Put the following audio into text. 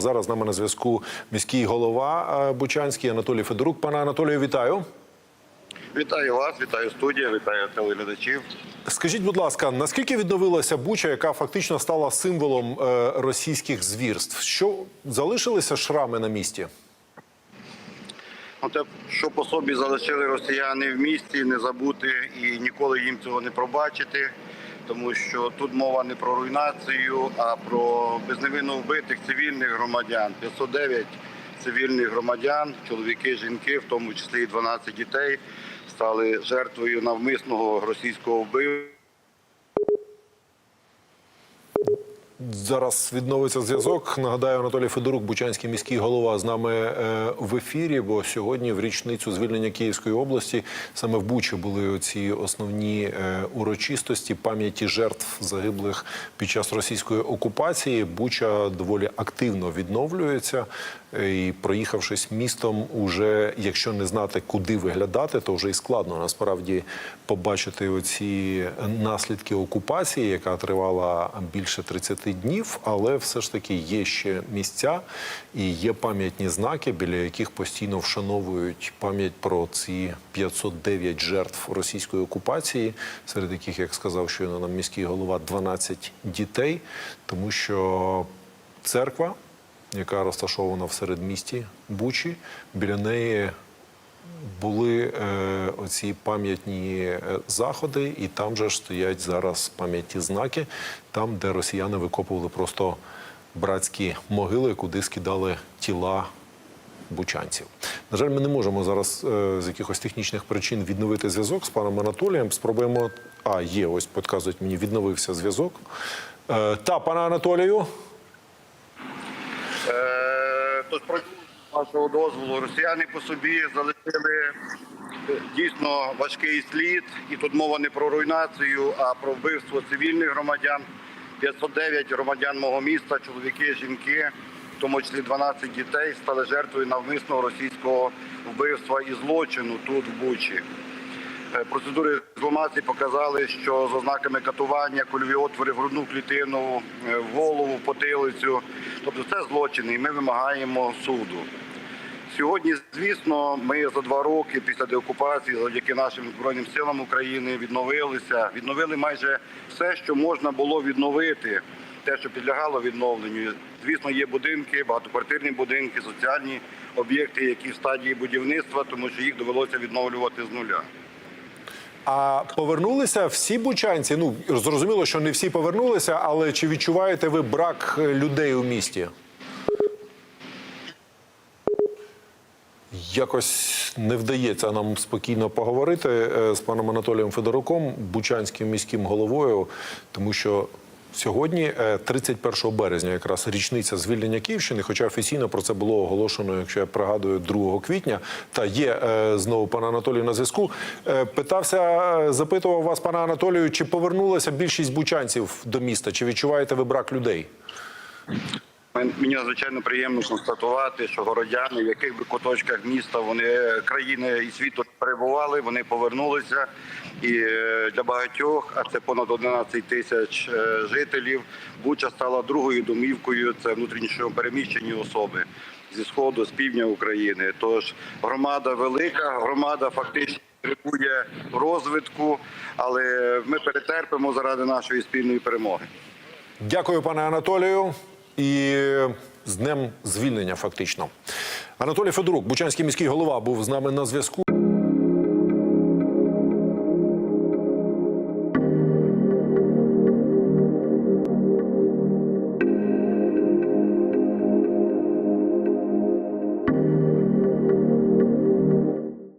Зараз з нами на зв'язку міський голова е, Бучанський Анатолій Федорук. Пане Анатолію, вітаю. Вітаю вас, вітаю студія, вітаю телеглядачів. Скажіть, будь ласка, наскільки відновилася Буча, яка фактично стала символом е, російських звірств? Що залишилися шрами на місті? Ну, те, що по собі залишили росіяни в місті, не забути і ніколи їм цього не пробачити, тому що тут мова не про руйнацію, а про безневинно вбитих цивільних громадян. 509 цивільних громадян, чоловіки, жінки, в тому числі і 12 дітей, стали жертвою навмисного російського вбивства. Зараз відновиться зв'язок. Нагадаю, Анатолій Федорук, Бучанський міський голова, з нами е, в ефірі. Бо сьогодні, в річницю звільнення Київської області, саме в Бучі були ці основні е, урочистості пам'яті жертв загиблих під час російської окупації. Буча доволі активно відновлюється. Е, І проїхавшись містом, уже якщо не знати, куди виглядати, то вже і складно насправді побачити оці наслідки окупації, яка тривала більше 30 днів. Але все ж таки є ще місця і є пам'ятні знаки, біля яких постійно вшановують пам'ять про ці 509 жертв російської окупації, серед яких, як сказав щойно нам міський голова, 12 дітей, тому що церква яка розташована в середмісті Бучі. Біля неї були е, оці пам'ятні е, заходи, і там же ж стоять зараз пам'ятні знаки, там, де росіяни викопували просто братські могили, куди скидали тіла бучанців. На жаль, ми не можемо зараз е, з якихось технічних причин відновити зв'язок з паном Анатолієм. Спробуємо. А, є, ось підказують мені, відновився зв'язок. Е, та, пане Анатолію. Е, Тож про вашого дозволу росіяни по собі залишили е, дійсно важкий слід, і тут мова не про руйнацію, а про вбивство цивільних громадян. 509 громадян мого міста, чоловіки, жінки, в тому числі 12 дітей, стали жертвою навмисного російського вбивства і злочину тут в Бучі. Е, Процедури ексгумації показали, що з ознаками катування, кульові отвори в грудну клітину, е, в голову, потилицю. Тобто це злочини, і ми вимагаємо суду. Сьогодні, звісно, ми за два роки після деокупації, завдяки нашим збройним силам України, відновилися. Відновили майже все, що можна було відновити, те, що підлягало відновленню. Звісно, є будинки, багатоквартирні будинки, соціальні об'єкти, які в стадії будівництва, тому що їх довелося відновлювати з нуля. А повернулися всі бучанці? Ну зрозуміло, що не всі повернулися, але чи відчуваєте ви брак е, людей у місті? Якось не вдається нам спокійно поговорити е, з паном Анатолієм Федоруком, бучанським міським головою, тому що сьогодні, е, 31 березня, якраз річниця звільнення Київщини, хоча офіційно про це було оголошено, якщо я пригадую, 2 квітня. Та є е, знову пан Анатолій на зв'язку. Е, Питався, е, запитував вас, пана Анатолію, чи повернулася більшість бучанців до міста, чи відчуваєте ви брак людей? Мен- Мені надзвичайно приємно констатувати, що городяни, в яких би куточках міста вони країни і світу перебували, вони повернулися. І е, для багатьох, а це понад 11 тисяч е, жителів, Буча стала другою домівкою. Це внутрішньо переміщені особи зі сходу, з півдня України. Тож громада велика, громада фактично потребує розвитку, але ми перетерпимо заради нашої спільної перемоги. Дякую, пане Анатолію. І з днем звільнення, фактично. Анатолій Федорук, Бучанський міський голова, був з нами на зв'язку.